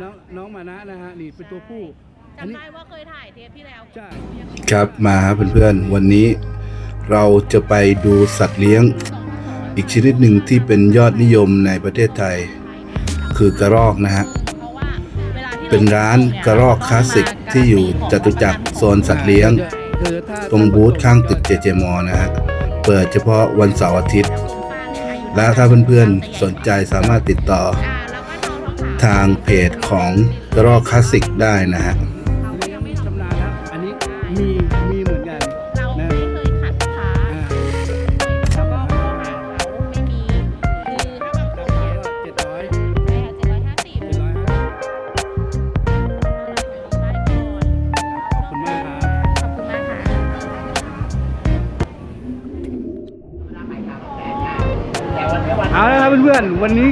น้องน้องมานะนะฮะนี่เป็นตัวผู้อันจำนี้ได้ว่าเคยถ่ายเทปที่แล้ว ใช่ครับมาครับเพื่อนๆวันนี้เราจะไปดูสัตว์เลี้ยง อีกชนิดหนึ่งที่เป็นยอดนิยมในประเทศไทย คือกระรอกนะฮะเพราะว่าเวลาที่เป็นร้านกระรอกคลาสสิกที่อยู่จตุจักรโซนสัตว์เลี้ยงคือถ้าตรงบูธข้างตึกเจเจมอนะฮะ เปิดเฉพาะวันเสาร์อาทิตย์ และถ้าเพื่อนๆสนใจสามารถติดต่อ ทางเพจของกระรอกคลาสสิกได้นะฮะ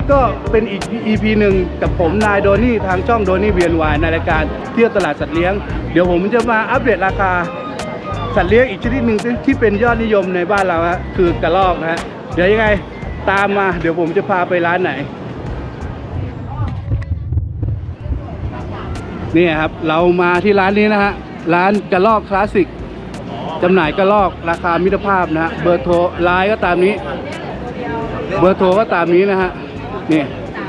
นๆวันนี้ก็เป็นอีก EP หนึ่งกับผมนายโดนี่ทางช่องโดนี่เวียนวายในรายการเที่ยวตลาดสัตว์เลี้ยง เดี๋ยวผมจะมาอัปเดตราคา สัตว์เลี้ยงอีกชนิดหนึ่งที่เป็นยอดนิยมในบ้านเราฮะคือกระรอกนะฮะเดี๋ยวยังไงตามมา เดี๋ยวผมจะพาไปร้านไหนนี่ครับเรามาที่ร้านนี้นะฮะร้านกระรอกคลาสสิกจำหน่ายกระรอกราคามิตรภาพนะฮะเบอร์โทรไลน์ก็ตามนี้ เบอร์โทรก็ตามนี้นะฮะ นี่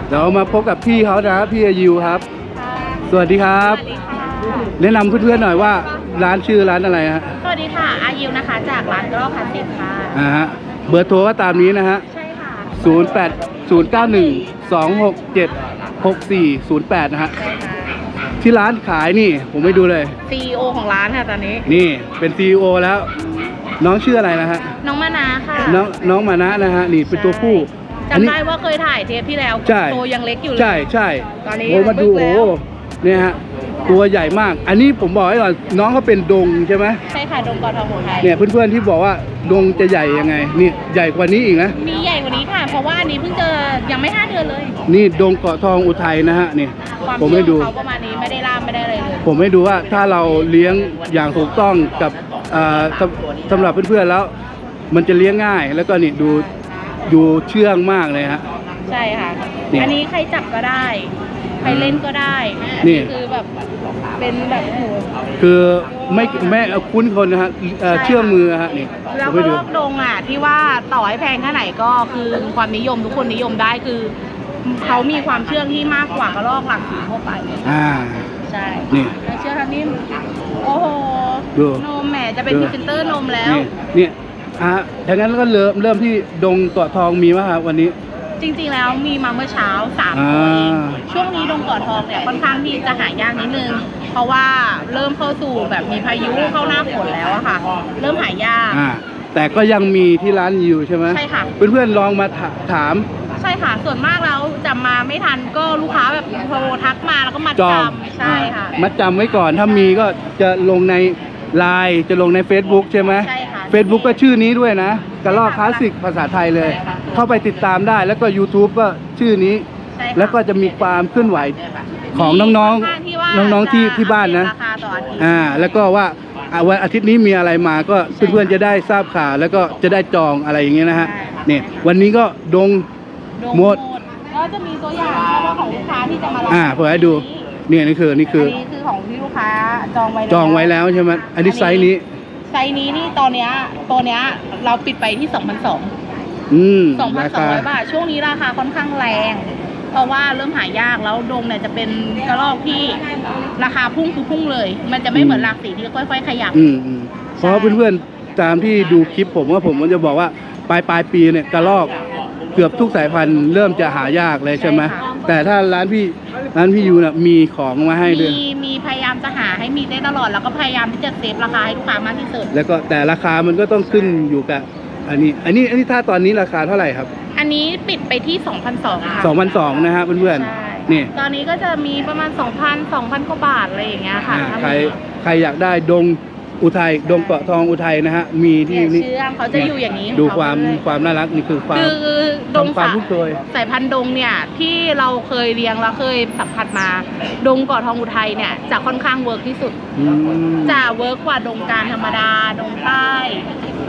เดี๋ยวมาพบกับพี่เขานะพี่อายิวครับ สวัสดีครับ สวัสดีค่ะ แนะนำเพื่อนๆหน่อยว่าร้านชื่อร้านอะไรฮะสวัสดีค่ะ อายุนะคะ จากร้านกระรอกคลาสสิกค่ะ อ่าฮะเบอร์โทรก็ตามนี้นะฮะใช่ค่ะ 0 8 0 9 1 2 6 7 6 4 0 8นะฮะใช่ค่ะที่ร้านขายนี่ผมไม่ดูเลย CEO ของร้านค่ะตอนนี้ นี่เป็น CEO แล้ว น้องชื่ออะไรนะฮะ น้องมานาค่ะ น้องน้องมานะนะฮะนี่เป็นตัวผู้ อันจำนี้ได้ว่าเคยถ่ายเทปที่แล้วใช่โตยังเล็กอยู่เลย ใช่ใช่ตอนนี้โอ้มาดูบึกโอ้แล้ว เนี่ยฮะตัวใหญ่มาก อันนี้ผมบอกไว้ก่อนน้องเขาเป็นดงใช่ไหมใช่ค่ะดงกอทองของไทย เนี่ยเพื่อนๆที่บอกว่าดงจะใหญ่ยังไงนี่ใหญ่กว่านี้อีกนะมีใหญ่กว่านี้ค่ะ เพราะว่าอันนี้เพิ่งเจอยังไม่ห้าเดือนเลย นี่ดงเกาะทองอุทัยนะฮะนี่ความผมเชื่ให้อดู ของเขาประมาณนี้ไม่ได้ล่ามไม่ได้อะไรเลย ผมให้ดูว่าถ้าเราเลี้ยงอย่างถูกต้องกับเอ่อสำสำหรับเพื่อนๆแล้ว มันจะเลี้ยงง่าย แล้วก็นี่ดู ดูเชื่องมากเลยฮะ ใช่ค่ะ นี่อันนี้ใครจับก็ได้ ใครเล่นก็ได้นี่ คือแบบเป็นแบบโหคือไม่ไม่คุ้นคนนะฮะเอ่อใช่ค่ะ เชื่องมือฮะนี่แล้วผมก็ให้ดูรอบดงอะ ที่ว่าต่อให้แพงแค่ไหนก็คือความนิยมทุกคนนิยมได้คือ เขามีความเชื่องที่มากกว่ากระรอกหลักสีทั่วไปอ่า ใช่นี่แล้วเชื่อท่านนิ่มโอ้โหดูนมแหมจะเป็นดู พรีเซนเตอร์นมแล้ว นี่นี่ อะดังนั้นก็เริ่มเริ่มที่ดงเกาะทองมีไหมครับวันนี้ จริงๆแล้วมีมาเมื่อเช้าสามอ่าตัวเองช่วงนี้ดงเกาะทองเนี่ยค่อนข้างที่จะหายากนิดนึง เพราะว่าเริ่มเข้าสู่แบบมีพายุเข้าหน้าฝนแล้วอะค่ะ เริ่มหายาก อ่าแต่ก็ยังมีที่ร้านอยู่ใช่ไหมใช่ค่ะ เพื่อนๆลองมาถาถาม ใช่ค่ะส่วนมากแล้วจะมาไม่ทันก็ลูกค้าแบบโทรทักมาแล้วก็มาจองจำใช่ค่ะมัดจำไว้ก่อนถ้ามีก็จะลงในไลน์จะลงใน Facebook ใช่ไหมใช่ค่ะ Facebook ก็ชื่อนี้ด้วยนะกระลอกคลาสสิกภาษาไทยเลย เข้าไปติดตามได้แล้วก็ YouTube ก็ชื่อนี้ ใช่ค่ะแล้วก็จะมีความเคลื่อนไหวของน้องมีค่ข้าที่ว่าๆน้องๆที่จะที่บ้านนะ ราคาต่ออาทิตย์อ่าแล้วก็ว่าอะวันอาทิตย์นี้มีอะไรมาก็เพื่อนๆจะได้ทราบข่าวแล้วก็จะได้จองอะไรอย่างเงี้ยนะฮะเนี่ยวันนี้ก็ดงดงหมดก็จะมีตัวอย่างเพราะว่าของลูกค้าที่จะมารับอ่าเปิดให้ดูเนี่ยนี่คือนี่คือ อันนี้คือของที่ลูกค้าจองไว้จองไว้แล้วใช่ไหมอันนี้ไซส์นี้ ไซส์นี้นี่ตอนเนี้ยตัวเนี้ยเราปิดไปที่ 2,200 อืมราคา 2,200 บาท ช่วงนี้ราคาค่อนข้างแรง เพราะว่าเริ่มหายากแล้วดงเนี่ยจะเป็นกระรอกที่ราคาพุ่งคือพุ่งเลย มันจะไม่เหมือนหลากสีที่ค่อยๆขยับ อืมอืมเพราะเพื่อนๆตามที่ดูคลิปผมว่าผมก็จะบอกว่าปลายปลายปีเนี่ยกระรอกเกือบทุกสายพันธุ์เริ่มจะหายากเลยใช่ไหมใช่ค่ะ แต่ถ้าร้านพี่ ร้านพี่ยูน่ะมีของมาให้ด้วย มีมีพยายามจะหาให้มีได้ตลอดแล้วก็พยายามที่จะเซฟราคาให้ลูกค้ามากที่สุด แล้วก็แต่ราคามันก็ต้องขึ้นอยู่กับ อันนี้ อันนี้อันนี้ถ้าตอนนี้ราคาเท่าไหร่ครับ อันนี้ปิดไปที่ 2,200ค่ะ2,200นะฮะเพื่อนใช่ๆนี่ตอนนี้ก็จะมีประมาณ 2,000 2,000กว่าบาทอะไรอย่างเงี้ยค่ะอ่าถ้าใครมีใครอยากได้ดง อุทัยดงเกาะทองอุทัยนะฮะมีที่เนี่ยนี่เชื่องเขาจะอยู่อย่างนี้ดูของเขความเลยความน่ารักนี่คือความคือดงทำความสายคุ้นเคยสายพันธุ์ดงเนี่ยที่เราเคยเลี้ยงแล้วเคยสัมผัสมา ดงเกาะทองอุทัยเนี่ยจะค่อนข้างเวิร์กที่สุดอืมจะเวิร์กกว่าดงการธรรมดาดงใต้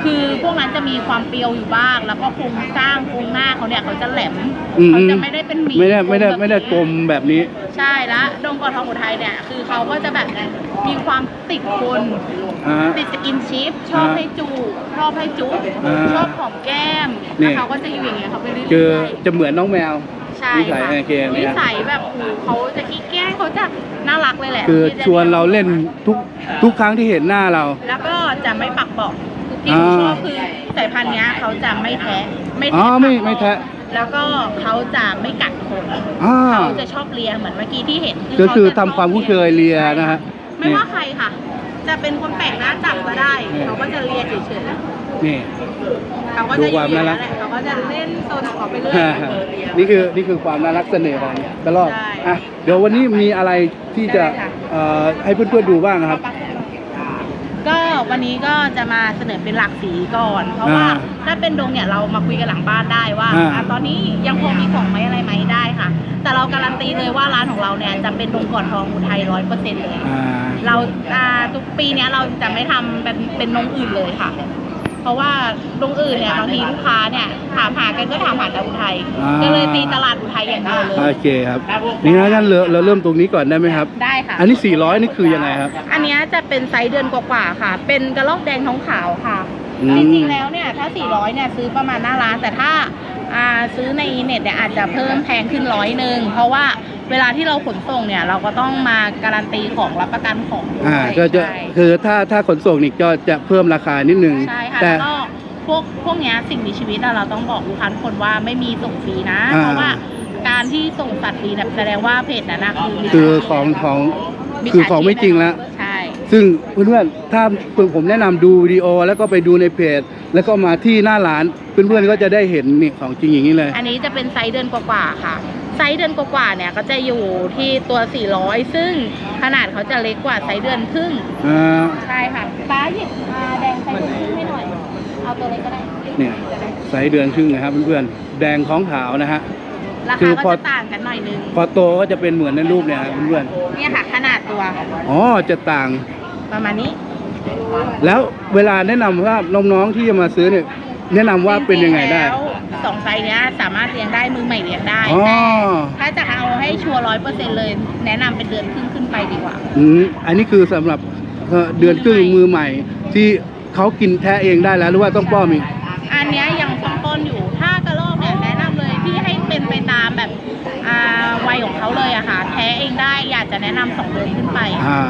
คือพวกนั้นจะมีความเปรียวอยู่บ้าง แล้วก็โครงสร้างโครงหน้าเขาเนี่ยเขาจะแหลมอืมเขาจะไม่ได้เป็นหมีไม่ได้ไม่ได้แบบไม่ได้กลมแบบนี้ ใช่แล้วดงกอทองอุทัยเนี่ยคือเขาก็จะแบบมีความติดคนอ่าติดสกินชิปชอบอ่าให้จูบชอบให้จุ๊บอ่าชอบหอมแก้มนี่ แล้วเขาก็จะอยู่อย่างเงี้ยเขาไปเรื่อยคือๆจะเหมือนน้องแมว ใช่นิสัยค่ะโอเคเนี่ยนิสัยแบบโอ้โหเขาจะขี้แกล้งเขาจะน่ารักเลยแหละคือชวนเราเล่นทุกทุกครั้งที่เห็นหน้าเรา แล้วก็จะไม่ปักบอกที่หนูอ่า ชอบคือสายพันธุ์เนี้ยเขาจะไม่แทะไม่อ๋อแทะไม่ปากไม่แทะแล้วก็เขาจะไม่กัดคนอ่าเขาจะชอบเลียเหมือนเมื่อกี้ที่เห็นก็คือเขาจะทำความคุ้นเคยเลียนะฮะไม่ว่าใครค่ะ จะเป็นคนแปลกหน้าจับก็ได้นี่เขาก็จะเลียเฉยนี่ ๆเขาก็จะดูความอยู่อย่าน่างรักนั้นแหละเขาก็จะเล่นโซนของเขาไปเรื่อยฮ่าฮ่านี่คือนี่คือความน่ารักเสน่ห์ของกระรอกใช่อะเดี๋ยววันนี้มีอะไรที่จะได้ค่ะ เอ่อให้เพื่อนๆดูบ้างครับก็ วันนี้ก็จะมาเสนอเป็นหลักสีก่อน เพราะว่าอ่าถ้าเป็นดงเนี่ยเรามาคุยกันหลังบ้านได้ว่าอ่า อะตอนนี้ยังคงมีของไหมอะไรไหมได้ค่ะ แต่เราการันตีเลยว่าร้านของเราเนี่ยจะเป็นดงก่อนทองอุทัยร้อยเปอร์เซ็นต์เลย อ่า เราอ่าทุกปีเนี้ยเราจะไม่ทำเป็นเป็นนงอื่นเลยค่ะ เพราะว่าดงอื่นเนี่ยบางทีลูกค้าเนี่ยถามหากันก็ถามหาแต่อุทัยอ่า ก็เลยตีตลาดอุทัยอย่างเดียวเลยโอเคครับนี่นะงั้นเราเราเริ่มตรงนี้ก่อนได้ไหมครับ ได้ค่ะ อันนี้ 400 นี่คือยังไงครับ อันเนี้ยจะเป็นไซส์เดือนกว่าๆค่ะ เป็นกระรอกแดงท้องขาวค่ะ อืม จริงๆ แล้วเนี่ยถ้า 400 เนี่ยซื้อประมาณหน้าร้าน แต่ถ้าอ่าซื้อในเน็ตเนี่ยอาจจะเพิ่มแพงขึ้นร้อยหนึ่งเพราะว่า เวลาที่เราขนส่งเนี่ยเราก็ต้องมาการันตีของรับประกันของด้วยอ่าก็จะใช่คือถ้าถ้าขนส่งนี่ก็จะเพิ่มราคานิดนึง ใช่ค่ะแต่ แล้วก็พวกพวกเนี้ยสิ่งมีชีวิตอะเราต้องบอกลูกค้าทุกคนว่าไม่มีส่งฟรีนะ อ่า เพราะว่าการที่ส่งสัตว์ฟรีเนี่ยแสดงว่าเพจนั้นนะคือมิจฉาคือชีพของของมิจฉาคือของไม่จริงแล้ว ใช่ ซึ่งเพื่อนๆ ถ้าผมแนะนำดูวิดีโอแล้วก็ไปดูในเพจ แล้วก็มาที่หน้าร้าน เพื่อนๆ ก็จะได้เห็นนี่ของจริงอย่างนี้เลย อันนี้จะเป็นไซส์เดือนกว่าๆค่ะ ไซส์เดือนกว่าๆเนี่ยก็จะอยู่ที่ตัว 400 ซึ่งขนาดเขาจะเล็กกว่าไซส์เดือนครึ่งอ่าใช่ค่ะป้าหยิบอ่าแดงไซส์เดือนครึ่งให้หน่อยเอาตัวเล็กก็ได้เนี่ยไซส์เดือนครึ่งนะครับเพื่อนๆแดงของขาวนะฮะ ราคืคาอพก็อจะต่างกันหน่อยนึงพอโตก็จะเป็นเหมือนในรูปเนี่ยครับเพื่อนเนี่ยค่ะขนาดตัวๆอ๋อจะต่าง ประมาณนี้แล้วเวลาแนะนำว่าน้องๆที่จะมาซื้อเนี่ยแนะนำว่าเป็นยังไงได้ จริๆแล้ว สองไซส์เนี้ยสามารถเลี้ยงได้มือใหม่เลี้ยงได้อ๋อแต่ถ้าจะเอาให้ชัวร์ร้อยเปอร์เซ็นต์เลย แนะนำเป็นเดือนครึ่งขึ้นไปดีกว่า อืมอันนี้คือสำหรับเอ่อเดือนครึ่งมือใหม่ ที่เขากินแท้เองได้แล้วหรือว่าต้องป้อมอีก อันเนี้ยยังต้นๆอยู่ ถ้ากระรอกเนี่ยแนะนำเลยที่ให้เป็นไปตามแบบอ่าวัยของเขาเลยอะค่ะ แท้เองได้อยากจะแนะนำสองเดือนขึ้นไป อ่า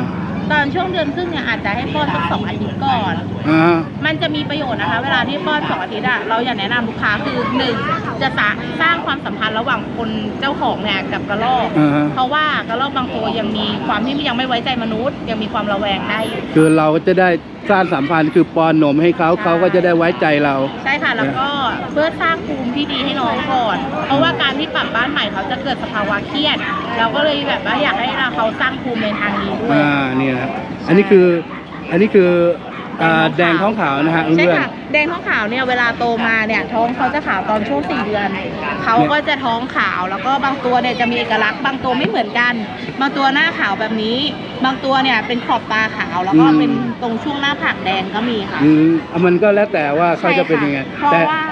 ตอนช่วงเดือนครึ่งเนี่ยอาจจะให้ป้อนสักสองอาทิตย์ก่อน อ่า มันจะมีประโยชน์นะคะ เวลาที่ป้อนสองอาทิตย์อะเราอยากแนะนำลูกค้าคือหนึ่งจะสร้างสร้างความสัมพันธ์ระหว่างคนเจ้าของเนี่ยกับกระรอกอ่าฮะ เพราะว่ากระรอกบางตัวยังมีความที่ยังไม่ไว้ใจมนุษย์ ยังมีความระแวงได้อยู่คือเราก็จะได้สร้างสัมพันธ์คือป้อนนมให้เขาเขาก็จะได้ไว้ใจเรา ใช่ค่ะแล้วก็เพื่อสร้างภูมิที่ดีให้น้องก่อน เพราะว่าการที่ปรับบ้านใหม่เขาจะเกิดสภาวะเครียด เราก็เลยแบบว่าอยากให้เราเขาสร้างภูมิในทางนี้ด้วย อ่านี่นะอันนี้คืออันนี้คืออ่าแดงท้องขาวนะฮะใช่เพื่อน ค่ะ แดงท้องขาวเนี่ยเวลาโตมาเนี่ยท้องเขาจะขาวตอนช่วงสี่เดือน เขาก็จะท้องขาวแล้วก็บางตัวเนี่ยจะมีเอกลักษณ์บางตัวไม่เหมือนกัน บางตัวหน้าขาวแบบนี้ บางตัวเนี่ยเป็นขอบตาขาวแล้วก็เป็นตรงช่วงหน้าผากแดงก็มีค่ะ อืมอะมันก็แล้วแต่ว่าเขาจะเป็นยังไง ใช่ค่ะเพแต่ราะว่าอ่า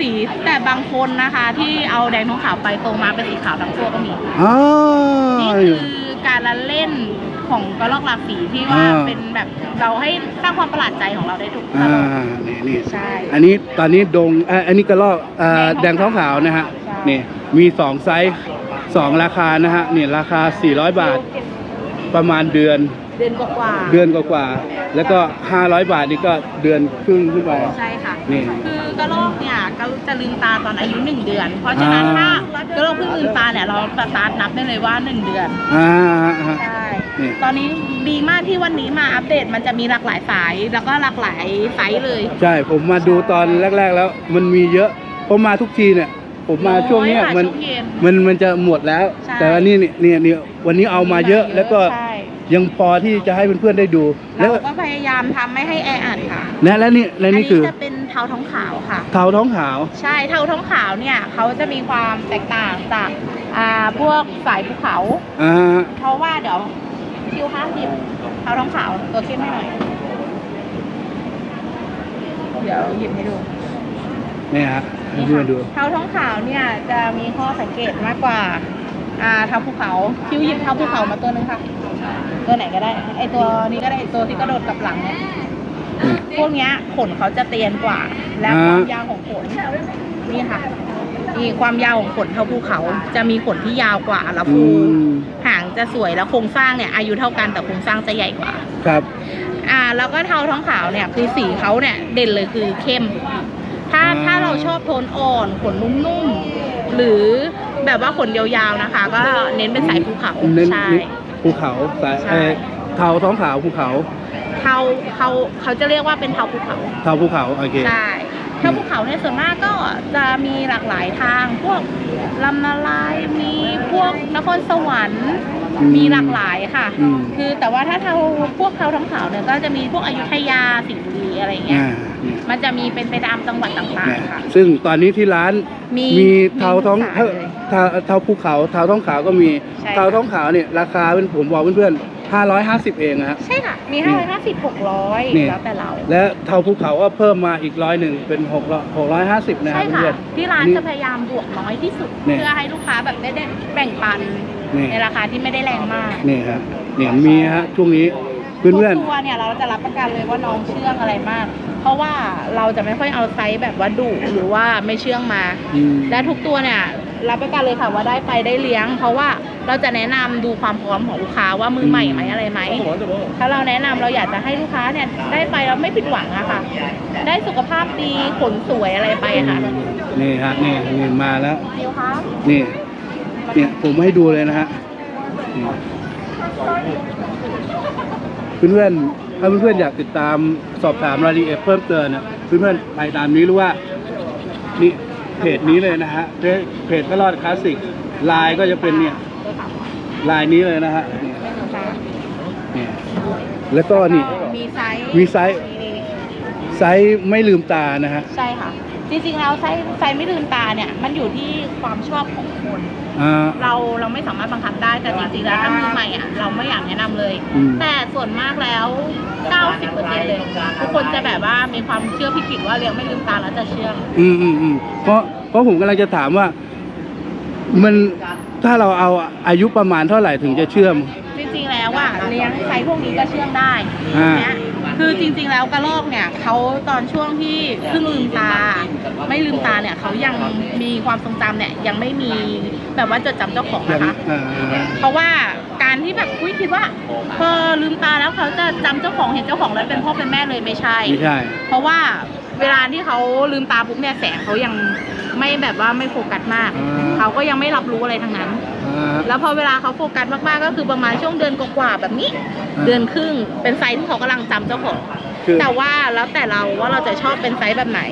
สีแต่บางคนนะคะที่เอาแดงท้องขาวไปโตมาเป็นสีขาวทั้งตัวก็มีอ๋อ นี่คือการละเล่นของกระรอกหลากสีที่ว่าอ่า เป็นแบบเราให้สร้างความประหลาดใจของเราได้ถูกตอ่าลอด นี่นี่ใช่อันนี้ตอนนี้ดงอะอันนี้กระรอกอ่าแดแดงงท้ท้อองงขาวนะฮะใช่ นี่มีสองไซส์สองราคานะฮะนี่ราคา 400 บาทประมาณเดือน เดือนกว่าๆเดือนกว่าๆแล้วก็ 500 บาทนี่ก็เดือนครึ่งขึ้นไป ใช่ค่ะ นี่ คือกระรอกเนี่ยก็จะลืมตาตอนอายุหนึ่งเดือน เพราะฉะนั้นอ่าถ้ากระรอกเพิ่งลืมตาเนี่ยเราสตาร์ทนับได้เลยว่าหนึ่งเดือน อ่าฮะ ใช่ นี่ ตอนนี้ดีมากที่วันนี้มาอัปเดตมันจะมีหลากหลายสาย แล้วก็หลากหลายไซส์เลยใช่ผมมาดูตอนแรก ๆ แล้วมันมีเยอะผมมาทุกทีเนี่ย ผมมาช่วงเนี้ยน้อยค่ะมัน ช่วงเย็นมันมันจะหมดแล้ว ใช่แต่วันนี้เนี่ยเนี่ยเนี่ยวันนี้เอามาเยอะแล้วก็ใช่ ยังพอที่จะให้เพื่อนๆได้ดู แล้วเราก็พยายามทำไม่ให้แออัดค่ะและและนี่และนี่คือจะเป็นเทาท้องขาวค่ะ เทาท้องขาว ใช่เทาท้องขาวเนี่ยเขาจะมีความแตกต่างจากอ่าพวกสายภูเขา อ่า เพราะว่าเดี๋ยวคิวห้าสิบเทาท้องขาวตัวเข้มให้หน่อย เดี๋ยวหยิบให้ดู เนี่ยฮะให้เพื่อนดู เทาท้องขาวเนี่ยจะมีข้อสังเกตมากกว่า อ่าเท้าภูเขาคิวหยิบเท้าภูเขามาตัวหนึงค่ะ ตัวไหนก็ได้ ไอตัวนี้ก็ได้ตัวที่กระโดดกลับหลังเนี่ยพวกเนี้ยขนเขาจะเตียนกว่า และความยาวของขนนี่ค่ะนี่ความยาวของขนเท่าภูเขา จะมีขนที่ยาวกว่าแล้วอืฟูมหางจะสวยแล้วโครงสร้างเนี่ยอายุเท่ากันแต่โครงสร้างจะใหญ่กว่า ครับ อ่า แล้วก็เทาท้องขาวเนี่ยคือสีเขาเนี่ยเด่นเลยคือเข้ม ถ้าอ่าถ้าเราชอบโทนอ่อนขนนุ่มๆหรือ แบบว่าขนยาวๆนะคะ ก็เน้นเป็นสายภูเขาเน้นใช่เน้นภูเขาสายใช่ เอ่อเทาท้องขาวภูเขาเทาเขาเขาจะเรียกว่าเป็นเทาภูเขา เทาภูเขาโอเค ใช่เทาภูเขาเนี่ยส่วนมากก็จะมีหลากหลายทาง พวกลำนาลาย มีพวกนครสวรรค์ อืมมีหลากหลายค่ะ อืม คือแต่ว่าถ้าเทาพวกเทาท้องขาวเนี่ยก็จะมีพวกอยุธยาสิงห์บุรีอะไรอย่างเงี้ย อ่าเนี่ยมันจะมีเป็นไปตามจังหวัดต่างเนี่ยๆค่ะ ซึ่งตอนนี้ที่ร้านมีมีเทาท้องมีทุกสายเลย เทาเทาภูเขาเทาท้องขาวก็มีใช่เทาท้องขาวเนี่ยราคาเป็นผมบอกเพื่อนๆ550 เองนะฮะ ใช่ค่ะ มี นี่550 600นี่แล้วแต่เรา และเทาภูเขาก็เพิ่มมาอีกร้อยหนึ่งเป็น6 650นะคใช่รับค่ะ เพื่อน ที่ร้านนี่จะพยายามบวกน้อยที่สุด นี่ เพื่อให้ลูกค้าแบบได้ได้แบ่งปันนี่ในราคาที่ไม่ได้แรงมากนี่ฮะเนี่ยมีฮะช่วงนี้เพื่อนทุเพื่กอนตัวเนี่ยเราจะรับประกันเลยว่าน้องเชื่องอะไรมาก เพราะว่าเราจะไม่ค่อยเอาไซส์แบบว่าดุหรือว่าไม่เชื่องมาอืม และทุกตัวเนี่ย รับประกันเลยค่ะว่าได้ไปได้เลี้ยง เพราะว่าเราจะแนะนำดูความพร้อมของลูกค้าว่ามือใหม่ไหมอะไรไหม ถ้าเราแนะนำเราอยากจะให้ลูกค้าเนี่ยได้ไปแล้วไม่ผิดหวังอะค่ะ ได้สุขภาพดีขนสวยอะไรไปอะค่ะนี่ฮะนี่นี่มาแล้ว นิวคะนี่ เนี่ยผมให้ดูเลยนะฮะนี่เพื่อนๆถ้าเพื่อนๆอยากติดตามสอบถามรายละเอียดเพิ่มเติมนะเพื่อนๆไปตามนี้หรือว่า นี่ เพจนี้เลยนะฮะเพจเพจก็รอดคลาสสิกไลน์ก็จะเป็นเนี่ยไลน์นี้เลยนะฮะเนี่ยเนี่ยแล้วก็นี่มีไซส์มีไซส์ไซส์ไม่ลืมตานะฮะ ใช่ค่ะ จริงๆแล้วไซส์ไซส์ไม่ลืมตาเนี่ย มันอยู่ที่ความชอบของคน อ่า เราเราไม่สามารถบังคับได้แต่จริงๆแล้วถ้ามือใหม่อะเราไม่อยากแนะนำเลย อืม แต่ส่วนมากแล้ว 90%เลยทุกคนจะแบบว่ามีความเชื่อผิดๆว่าเลี้ยงไม่ลืมตาแล้วจะเชื่องอืมอืมอืมเพราะเพราะผมกำลังจะถามว่า มันถ้าเราเอาอายุประมาณเท่าไหร่ถึงจะเชื่อม จริงๆแล้วอะเลี้ยงไซส์พวกนี้ก็เชื่องได้อ่า เนี่ย คือจริงๆแล้วกระรอกเนี่ยเขาตอนช่วงที่เพิ่งลืมตา ไม่ลืมตาเนี่ยเขายังมีความทรงจำเนี่ยยังไม่มีแบบว่าจดจำเจ้าของอย่างนะคะอ่าเพราะว่าการที่แบบคุยคิดว่าพอลืมตาแล้วเขาจะจำเจ้าของเห็นเจ้าของแล้วเป็นพ่อเป็นแม่เลยไม่ใช่ ไม่ใช่ เพราะว่าเวลาที่เขาลืมตาปุ๊บเนี่ยแสงเขายังไม่แบบว่าไม่โฟกัสมาก อ่า เขาก็ยังไม่รับรู้อะไรทั้งนั้นอ่า แล้วพอเวลาเขาโฟกัสมากๆก็คือประมาณช่วงเดือนกว่าๆแบบนี้อ่าเดือนครึ่งเป็นไซส์ที่เขากำลังจำเจ้าของคือแต่ว่าแล้วแต่เราว่าเราจะชอบเป็นไซส์แบบไหน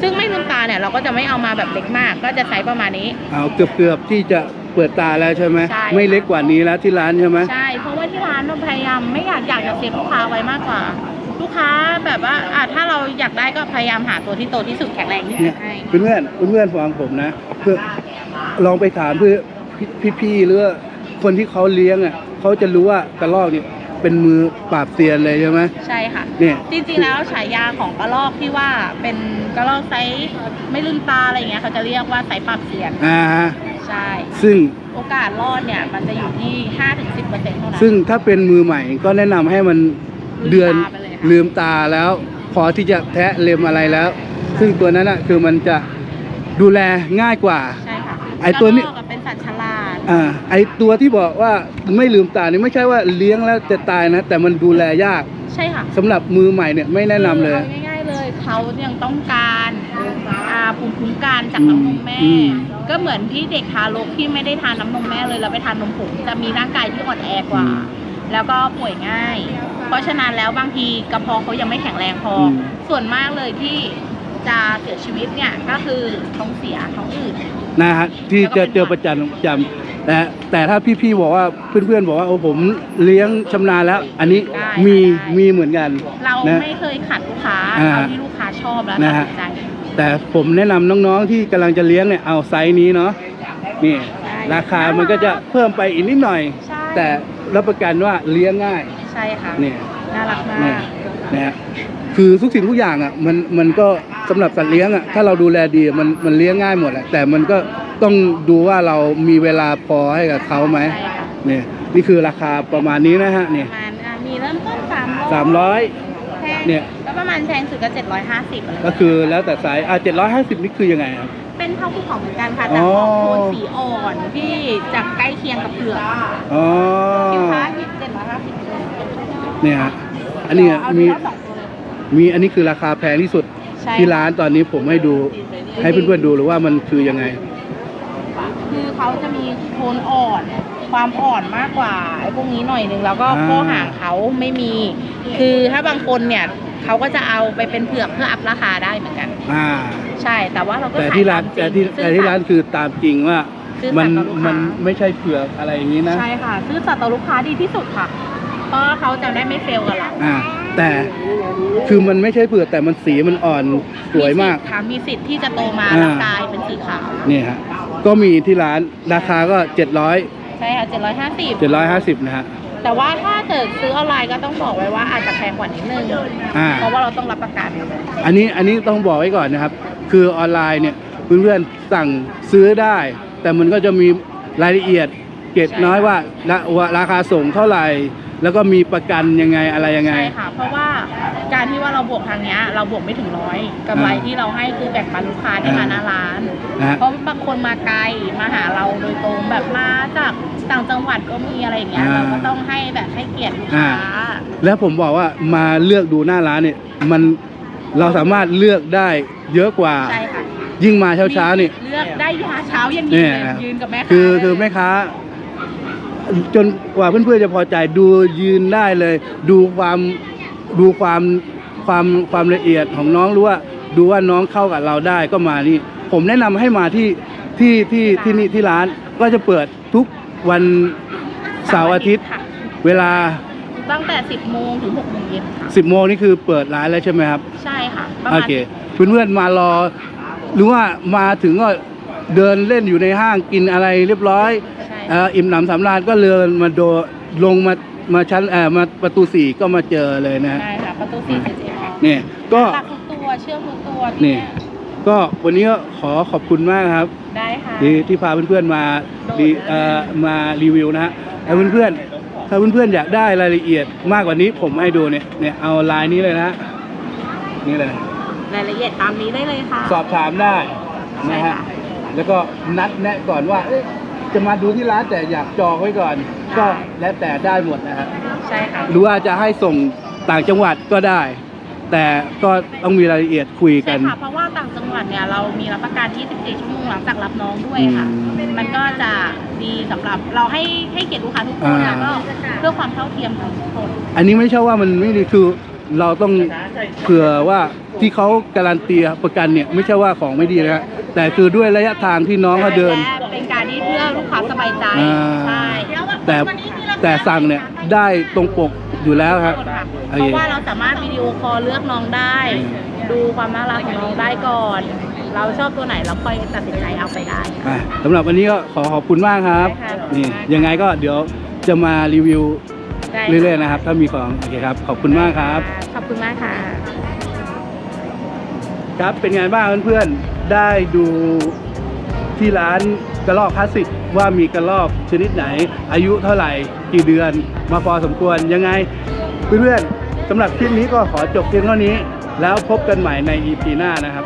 ซึ่งไม่ลืมตาเนี่ยเราก็จะไม่เอามาแบบเล็กมาก ก็จะไซส์ประมาณนี้เอาเกือบเกือบๆที่จะเปิดตาแล้วใช่ไหมใช่ไม่เล็กกว่านี้แล้วที่ร้านใช่ไหมใช่เพราะว่าที่ร้านเราพยายามไม่อยากอยากจะเซฟลูกค้าไว้มากกว่าลูกค้าแบบว่าอะถ้าเราอยากได้ก็พยายามหาตัวที่โตที่สุดแข็งแรงที่สุเนี่ดยให้เพื่อนเพื่อนๆฟังผมนะเพื่อลองไปถามเพื่อ พี่พี่ๆหรือว่าคนที่เขาเลี้ยงอะเขาจะรู้ว่ากระรอกเนี่ยเป็นมือปราบเซียนเลยใช่ไหมใช่ค่ะเนี่ยจริงๆแล้วฉายาของกระรอกที่ว่าเป็นกระรอกไซส์ไม่ลืมตาอะไรอย่างเงี้ยเขาจะเรียกว่าไซส์ปรับเสียนอ่าฮะใช่ซึ่งโอกาสรอดเนี่ยมันจะอยู่ที่5-10%เท่านั้นซึ่งถ้าเป็นมือใหม่ก็แนะนำให้มันลืมตาเดือนไปเลยค่ะลืมตาแล้วพอที่จะแทะเล็มอะไรแล้ว ซึ่งตัวนั้นอะคือมันจะดูแลง่ายกว่าใช่ค่ะไอ้ตัวนี้กระรอกอะเป็นสัตว์ฉลาด อ่าไอตัวที่บอกว่าไม่ลืมตานี่ไม่ใช่ว่าเลี้ยงแล้วจะตายนะ แต่มันดูแลยากใช่ค่ะสำหรับมือใหม่เนี่ยไม่แนะนำเลย คืออาง่ายๆเลยเขายังต้องการอ่าภูมิคุ้มกันจากน้ำนมแม่ อืม ก็เหมือนที่เด็กทารกที่ไม่ได้ทานน้ำนมแม่เลยแล้วไปทานนมผงจะมีร่างกายที่อ่อนแอกว่า แล้วก็ป่วยง่าย เพราะฉะนั้นแล้วบางทีกระเพาะเขายังไม่แข็งแรงพออม ส่วนมากเลยที่จะเสียชีวิตเนี่ยก็คือท้องเสียท้องอืด นะฮะที่จะเจอประจำจำ แต่แต่ถ้าพี่ๆบอกว่าเพื่อนๆบอกว่าโอ้ผมเลี้ยงชำนาญแล้ว อันนี้ได้มีได้ มีเหมือนกันเรานะ ไม่เคยขัดลูกค้าอ่าเอาที่ลูกค้าชอบแล้วนะตัดฮะ สินใจ แต่ผมแนะนำน้องๆที่กำลังจะเลี้ยงเนี่ยเอาไซส์นี้เนาะนี่ใช่ราคามันก็จะเพิ่มไปอีกนิดหน่อย ใช่ แต่รับประกันว่าเลี้ยงง่ายใช่ค่ะเนี่ย น่ารักมาเนี่ยก นะฮะคือทุกสิ่งทุกอย่างอะมันมันก็สำหรับสัตว์เลี้ยงอะถ้าเราดูแลดีมันมันเลี้ยงง่ายหมดแหละแต่มันก็ ต้องดูว่าเรามีเวลาพอให้กับเขาไหมใช่ค่ะเนี่ยนี่คือราคาประมาณนี้นะฮะปเนี่ยระมาณอะมีเริ่มต้นสามสามร้อย แพงเนี่ย ก็ประมาณแพงสุดก็เจ็ดร้อยห้าสิบอะไรก็คือแล้วแต่ไซส์อะเจ็ดร้อยห้าสิบนี่คือยังไงครับ เป็นเท่าภูเขาเหมือนกันค่ะอ๋แต่อออกโทนสีอ่อนที่จะใกล้เคียงกับเผือกอ๋อคิวค้าที่เจ็ดร้อยห้าสิบเนี่ยฮะอันนี้เอามีมีสองตัวเลย มีอันนี้คือราคาแพงที่สุดใช่ ที่ร้านตอนนี้ผมให้ดูให้เพื่อนๆดูหรือว่ามันคือยังไง คือเขาจะมีโทนอ่อน ความอ่อนมากกว่าไอ้พวกนี้หน่อยหนึงแล้วก็อ่าข้อห่างเขาไม่มี คือถ้าบางคนเนี่ยเขาก็จะเอาไปเป็นเผือกเพื่ออัพราคาได้เหมือนกัน อ่า ใช่แต่ว่าเราก็แต่ขายที่ร้านมจแต่งที่ซื่อแต่ที่ร้านสัตย์คือตามจริงว่าซื่อสัตย์มันต่อลูกค้ามัมันไม่ใช่เผือกอะไรอย่างนี้นะใช่ค่ะ ซื่อสัตย์ต่อลูกค้าดีที่สุดค่ะ เพราะเขาจะได้ไม่เฟลกับเราอ่า แต่คือมันไม่ใช่เผือกแต่มันสีมันอ่อนสวยมาก สิทธิ์ค่ะมีสิทธิ์ที่จะโตมาอ่า แล้วกลายเป็นสีขาว นี่ฮะ ก็มีที่ร้านราคาก็ 700 ใช่ค่ะ750 750 นะฮะ แต่ว่าถ้าเกิดซื้อออนไลน์ก็ต้องบอกไว้ว่าอาจจะแพงกว่านิดนึง อ่า เพราะว่าเราต้องรับประกันอันนี้อันนี้ต้องบอกไว้ก่อนนะครับ คือออนไลน์เนี่ยเพื่อนๆสั่งซื้อได้ แต่มันก็จะมีรายละเอียดเก็บน้อยว่าราว่าราคาส่งเท่าไหร่ แล้วก็มีประกันยังไงอะไรยังไง ใช่ค่ะ เพราะว่าการที่ว่าเราบวกทางเนี้ยเราบวกไม่ถึงร้อยกำไรอ่าที่เราให้คือแบ่งปันลูกค้าที่มาหน้าร้าน นะฮะ เพราะบางคนมาไกลมาหาเราโดยตรงแบบมาจากต่างจังหวัดก็มีอะไรอย่างเงี้ยอ่า เราก็ต้องให้แบบให้เกียรติลูกค้าอ่าแล้วผมบอกว่ามาเลือกดูหน้าร้านเนี่ยมันเราสามารถเลือกได้เยอะกว่า ใช่ค่ะยิ่งมาเช้าๆนี่ เลือกได้ยาเช้ายังยืเนี่นยเลยยืนกับแม่ค้าคือคือแม่ค้า จนกว่าเพื่อนๆจะพอใจดูยืนได้เลย ดูความดูความความความละเอียดของน้องรู้ว่าดูว่าน้องเข้ากับเราได้ก็มานี่ ผมแนะนำให้มาที่ที่ที่ที่นี่ที่ร้านก็จะเปิดทุกวันเสาร์อาทิตย์ ค่ะเวลา ตั้งแต่ 10โมงถึง6โมงเย็นค่ะ 10โมงนี่คือเปิดร้านแล้วใช่ไหมครับ ใช่ค่ะ ประโอมาณเคเพื่อนๆมารอ หรือว่ามาถึงก็เดินเล่นอยู่ในห้างกินอะไรเรียบร้อยใช่เอ่ออิ่มหนำสำราญก็เดินมาโดลงมามาชั้นเอ่อมาประตูสี่ก็มาเจอเลยนะฮะใช่ค่ะประตู4 7ค่ะเนี่ยก็ตักทุกตัวเชื่อมทุกตัวนี่ที่ก็วันนี้ก็ขอขอบคุณมากครับ ได้ค่ะ ที่ที่พาเพื่อนๆมารีเอ่อมารีวิวนะฮะแล้วเพื่อนๆถ้าเพื่อนๆอยากได้รายละเอียดมากกว่านี้ผมให้ดูเนี่ยเนี่ยเอาลายนี้เลยนะฮะนี่เลย รายละเอียดตามนี้ได้เลยค่ะ สอบถามได้นะใช่ฮะค่ะ แล้วก็นัดแนะก่อนว่าเอ๊ะ จะมาดูที่ร้านแต่อยากจองไว้ก่อน ก็แล้วแต่ได้หมดนะฮะใช่ค่ะหรือว่าจะให้ส่งต่างจังหวัดก็ได้ แต่ก็ต้องมีรายละเอียดคุยกัใช่น ค่ะเพราะว่าต่างจังหวัดเนี่ยเรามีรับประกัน 24 ชั่วโมงหลังจากรับน้องด้วยค่ะ อืมมันก็จะดีสำหรับเราให้ให้เกียรติลูกค้าทุกคนอ่าแล้วก็เพื่อความเท่าเทียมของทุกคน อันนี้ไม่ใช่ว่ามันไม่ดีคือเราต้องเผื่อว่าที่เขาการันตีประกันเนี่ยไม่ใช่ว่าของไม่ดีนะฮะแต่คือด้วยระยะทางที่น้องเขาเดินและเป็นการที่เพื่อลูกค้าสบายใจอ่า ใช่แต่แต่สั่งเนี่ยได้ตรงปกอยู่แล้วครับค่ะโอเพเค ราะว่าเราสามารถวิดีโอคอลเลือกน้องได้ดูความน่ารักของน้องได้ก่อน เราชอบตัวไหนเราค่อยตัดสินใจเอาไปได้ อะสำหรับวันนี้ก็ขอขอบคุณมากครับ ได้ค่ะนี่ยังไงก็เดี๋ยวจะมารีวิวได้เรื่อยๆนะครับ ถ้ามีของโอเคครับ ขอบคุณมากครับ ขอบคุณมากค่ะ ครับเป็นไงบ้างเพื่อนๆ ได้ดูที่ร้าน กระรอกคลาสสิกว่ามีกระรอกชนิดไหน อายุเท่าไหร่กี่เดือนมาพอสมควรยังไงเพื่อนๆสำหรับคลิปนี้ก็ขอจบเพียงเท่านี้ แล้วพบกันใหม่ใน EP หน้านะครับ